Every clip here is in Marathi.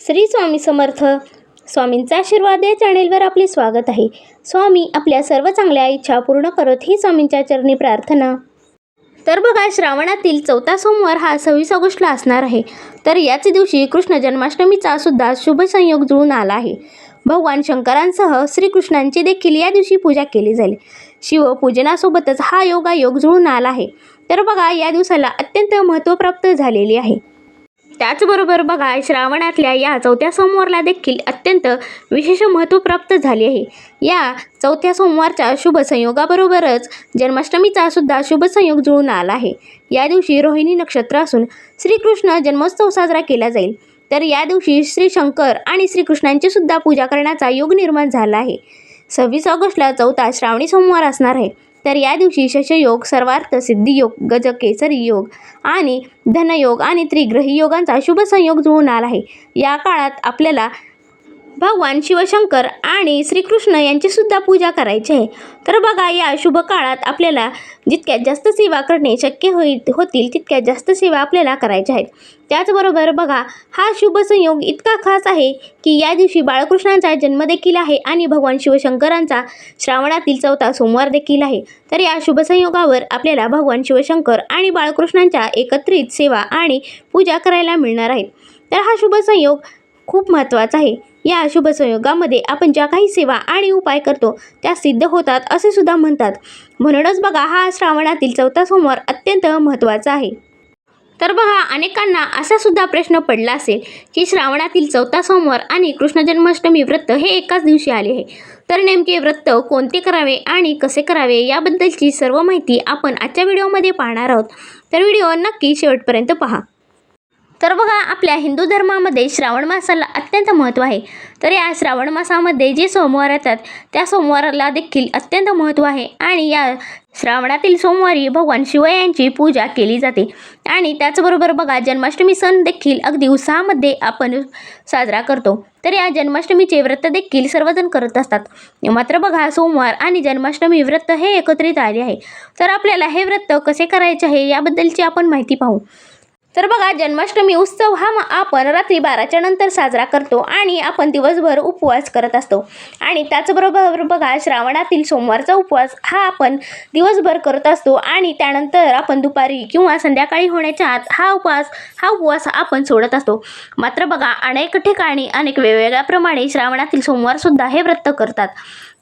श्री स्वामी समर्थ. स्वामींचा आशीर्वाद या चॅनेलवर आपले स्वागत आहे. स्वामी आपल्या सर्व चांगल्या इच्छा पूर्ण करत ही स्वामींच्या चरणी प्रार्थना. तर बघा श्रावणातील चौथा सोमवार हा सव्वीस ऑगस्टला असणार आहे. तर याच दिवशी कृष्ण जन्माष्टमीचा सुद्धा शुभ संयोग जुळून आला आहे. भगवान शंकरांसह श्रीकृष्णांची देखील या दिवशी पूजा केली जाईल. शिवपूजनासोबतच हा योगायोग जुळून आला आहे. तर बघा या दिवसाला अत्यंत महत्त्व प्राप्त झालेली आहे. त्याचबरोबर बघा श्रावणातल्या या चौथ्या सोमवारला देखील अत्यंत विशेष महत्त्व प्राप्त झाले आहे. या चौथ्या सोमवारच्या शुभ संयोगाबरोबरच जन्माष्टमीचा सुद्धा शुभ संयोग जुळून आला आहे. या दिवशी रोहिणी नक्षत्र असून श्रीकृष्ण जन्मोत्सव साजरा केला जाईल. तर या दिवशी श्री शंकर आणि श्रीकृष्णांची सुद्धा पूजा करण्याचा योग निर्माण झाला आहे. सव्वीस ऑगस्टला चौथा श्रावणी सोमवार असणार आहे. तर या दिवशी शशयोग सर्वार्थ सिद्धियोग गजकेसरी योग आणि धनयोग आणि त्रिग्रही योगांचा शुभ संयोग जुळणार आहे. या काळात आपल्याला भगवान शिवशंकर आणि श्रीकृष्ण यांची सुद्धा पूजा करायची आहे. तर बघा या शुभ काळात आपल्याला जितक्यात जास्त सेवा करणे शक्य होईल होतील तितक्यात जास्त सेवा आपल्याला करायच्या आहेत. त्याचबरोबर बघा हा शुभ संयोग इतका खास आहे की या दिवशी बाळकृष्णांचा जन्म देखील आहे आणि भगवान शिवशंकरांचा श्रावणातील चौथा सोमवार देखील आहे. तर या शुभ संयोगावर आपल्याला भगवान शिवशंकर आणि बाळकृष्णांच्या एकत्रित सेवा आणि पूजा करायला मिळणार आहेत तर हा शुभ संयोग खूप महत्त्वाचा आहे. या शुभ संयोगामध्ये आपण ज्या काही सेवा आणि उपाय करतो त्या सिद्ध होतात असे सुद्धा म्हणतात. म्हणूनच बघा हा श्रावणातील चौथा सोमवार अत्यंत महत्त्वाचा आहे. तर बघा अनेकांना असा सुद्धा प्रश्न पडला असेल की श्रावणातील चौथा सोमवार आणि कृष्ण जन्माष्टमी व्रत हे एकाच दिवशी आले आहे. तर नेमके व्रत कोणते करावे आणि कसे करावे याबद्दलची सर्व माहिती आपण आजच्या व्हिडिओमध्ये पाहणार आहोत. तर व्हिडिओ नक्की शेवटपर्यंत पहा. तर बघा आपल्या हिंदू धर्मामध्ये श्रावण मासाला अत्यंत महत्त्व आहे. तर या श्रावण मासामध्ये जे सोमवार येतात त्या सोमवाराला देखील अत्यंत महत्त्व आहे आणि या श्रावणातील सोमवारी भगवान शिव यांची पूजा केली जाते. आणि त्याचबरोबर बघा जन्माष्टमी सण देखील अगदी उत्साहामध्ये आपण साजरा करतो. तर या जन्माष्टमीचे व्रत देखील सर्वजण करत असतात. मात्र बघा सोमवार आणि जन्माष्टमी व्रत हे एकत्रित आले आहे. तर आपल्याला हे व्रत कसे करायचे आहे याबद्दलची आपण माहिती पाहू. तर बघा जन्माष्टमी उत्सव हा मग आपण रात्री बाराच्या नंतर साजरा करतो आणि आपण दिवसभर उपवास करत असतो. आणि त्याचबरोबर बघा श्रावणातील सोमवारचा उपवास हा आपण दिवसभर करत असतो आणि त्यानंतर आपण दुपारी किंवा संध्याकाळी होण्याच्या आत हा उपवास हा उपवास आपण सोडत असतो. मात्र बघा अनेक ठिकाणी अनेक वेगवेगळ्याप्रमाणे श्रावणातील सोमवारसुद्धा हे व्रत करतात.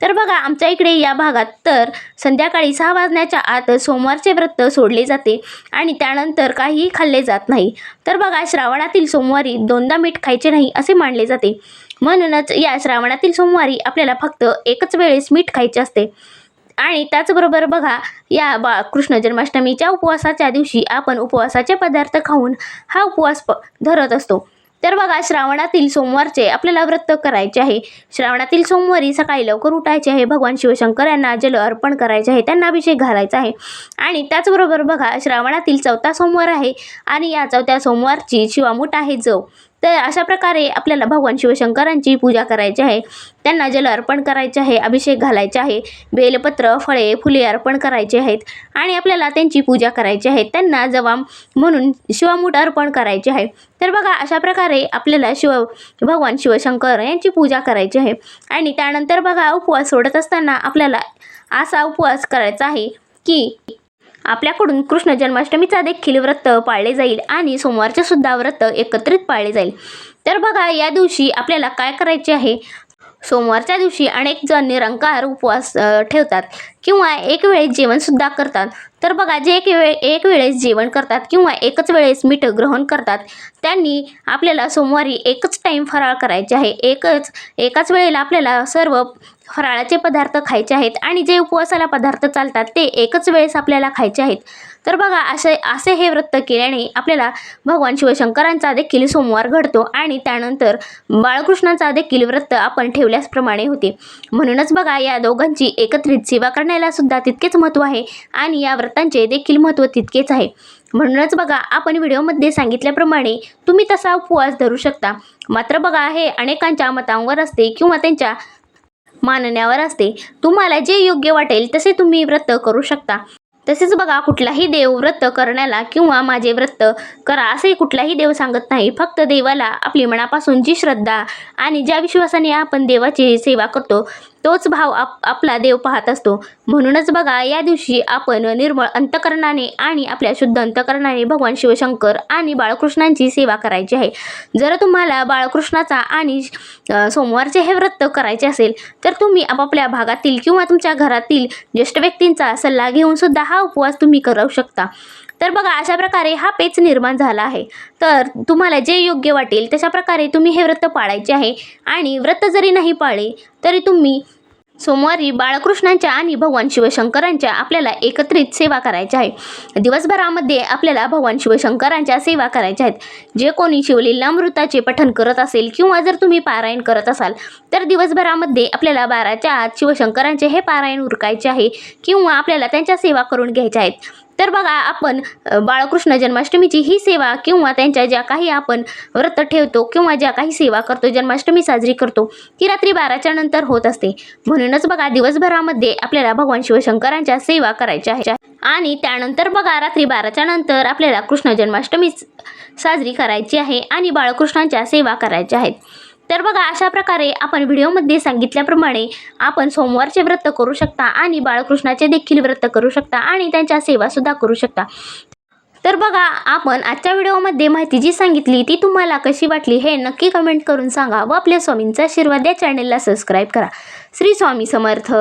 तर बघा आमच्या इकडे या भागात तर संध्याकाळी सहा वाजण्याच्या आत सोमवारचे व्रत सोडले जाते आणि त्यानंतर काहीही खाल्ले जात नाही. तर बघा श्रावणातील सोमवारी दोनदा मीठ खायचे नाही असे मानले जाते. म्हणूनच या श्रावणातील सोमवारी आपल्याला फक्त एकच वेळेस मीठ खायचे असते. आणि त्याचबरोबर बघा या बा कृष्ण जन्माष्टमीच्या उपवासाच्या दिवशी आपण उपवासाचे पदार्थ खाऊन हा उपवास प धरत असतो. तर बघा श्रावणातील सोमवारचे आपल्याला व्रत करायचे आहे. श्रावणातील सोमवारी सकाळी लवकर उठायचे आहे. भगवान शिवशंकर यांना जल अर्पण करायचे आहे. त्यांना अभिषेक घालायचा आहे. आणि त्याचबरोबर बघा श्रावणातील चौथा सोमवार आहे. आणि या चौथ्या सोमवारची शिवामूठ आहे जव तर अशा प्रकारे आपल्याला भगवान शिवशंकरांची पूजा करायची आहे. त्यांना जल अर्पण करायचे आहे अभिषेक घालायचे आहे बेलपत्र फळे फुले अर्पण करायचे आहेत आणि आपल्याला त्यांची पूजा करायची आहे. त्यांना जवाम म्हणून शिवामूठ अर्पण करायचे आहे. तर बघा अशा प्रकारे आपल्याला शिव भगवान शिवशंकर यांची पूजा करायची आहे. आणि त्यानंतर बघा उपवास सोडत असताना आपल्याला असा उपवास करायचा आहे की आपल्याकडून कृष्ण जन्माष्टमीचा देखील व्रत पाळले जाईल आणि सोमवारचे सुद्धा व्रत एकत्रित पाळले जाईल. तर बघा या दिवशी आपल्याला काय करायचे आहे? सोमवारच्या दिवशी अनेक जण निरंकार उपवास ठेवतात किंवा एक वेळेस जेवणसुद्धा करतात. तर बघा जे एक वेळ एक वेळेस जेवण करतात किंवा एकच वेळेस मीठ ग्रहण करतात त्यांनी आपल्याला सोमवारी एकच टाईम फराळ करायचे आहे. एकच एकाच वेळेला आपल्याला सर्व फराळाचे पदार्थ खायचे आहेत आणि जे उपवासाला पदार्थ चालतात ते एकच वेळेस आपल्याला खायचे आहेत. तर बघा असे असे हे व्रत केल्याने आपल्याला भगवान शिवशंकरांचा देखील सोमवार घडतो आणि त्यानंतर बाळकृष्णाचा देखील व्रत आपण ठेवल्याचप्रमाणे होते. म्हणूनच बघा या दोघांची एकत्रित सेवा करण्याला सुद्धा तितकेच महत्त्व आहे आणि या व्रतांचे देखील महत्त्व तितकेच आहे. म्हणूनच बघा आपण व्हिडिओमध्ये सांगितल्याप्रमाणे तुम्ही तसा उपवास धरू शकता. मात्र बघा हे अनेकांच्या मतांवर असते किंवा त्यांच्या मानण्यावर असते. तुम्हाला जे योग्य वाटेल तसे तुम्ही व्रत करू शकता. तसेच बघा कुठलाही देव व्रत करण्याला किंवा माझे व्रत करा असे कुठलाही देव सांगत नाही. फक्त देवाला आपली मनापासून जी श्रद्धा आणि ज्या विश्वासाने आपण देवाची सेवा करतो तोच भाव आप आपला देव पाहत असतो. म्हणूनच बघा या दिवशी आपण निर्मळ अंतकरणाने आणि आपल्या शुद्ध अंतकरणाने भगवान शिवशंकर आणि बाळकृष्णांची सेवा करायची आहे. जर तुम्हाला बाळकृष्णाचा आणि सोमवारचे हे व्रत करायचे असेल तर तुम्ही आपापल्या भागातील किंवा तुमच्या घरातील ज्येष्ठ व्यक्तींचा सल्ला घेऊन सुद्धा हा उपवास तुम्ही करू शकता. तर बघा अशा प्रकारे हा पेच निर्माण झाला आहे. तर तुम्हाला जे योग्य वाटेल तशा प्रकारे तुम्ही हे व्रत पाळायचे आहे. आणि व्रत जरी नाही पाळले तरी तुम्ही सोमवारी बाळकृष्णांच्या आणि भगवान शिवशंकरांच्या आपल्याला एकत्रित सेवा करायच्या आहे. दिवसभरामध्ये आपल्याला भगवान शिवशंकरांच्या सेवा करायच्या आहेत. जे कोणी शिवलीलामृताचे पठण करत असेल किंवा जर तुम्ही पारायण करत असाल तर दिवसभरामध्ये आपल्याला बाराच्या आत शिवशंकरांचे हे पारायण उरकायचे आहे किंवा आपल्याला त्यांच्या सेवा करून घ्यायच्या आहेत. तर बघा आपण बाळकृष्ण जन्माष्टमीची ही सेवा किंवा त्यांच्या ज्या काही आपण व्रत ठेवतो किंवा ज्या काही सेवा करतो जन्माष्टमी साजरी करतो ती रात्री बाराच्या नंतर होत असते. म्हणूनच बघा दिवसभरामध्ये आपल्याला भगवान शिवशंकरांच्या सेवा करायच्या आहे आणि त्यानंतर बघा रात्री बाराच्या नंतर आपल्याला कृष्ण जन्माष्टमी साजरी करायची आहे आणि बाळकृष्णांच्या सेवा करायच्या आहेत. तर बघा अशा प्रकारे आपण व्हिडिओमध्ये सांगितल्याप्रमाणे आपण सोमवारचे व्रत करू शकता आणि बाळकृष्णाचे देखील व्रत करू शकता आणि त्यांच्या सेवासुद्धा करू शकता. तर बघा आपण आजच्या व्हिडिओमध्ये माहिती जी सांगितली ती तुम्हाला कशी वाटली हे नक्की कमेंट करून सांगा व आपल्या स्वामींचा आशीर्वाद या चॅनलला सबस्क्राईब करा. श्री स्वामी समर्थ.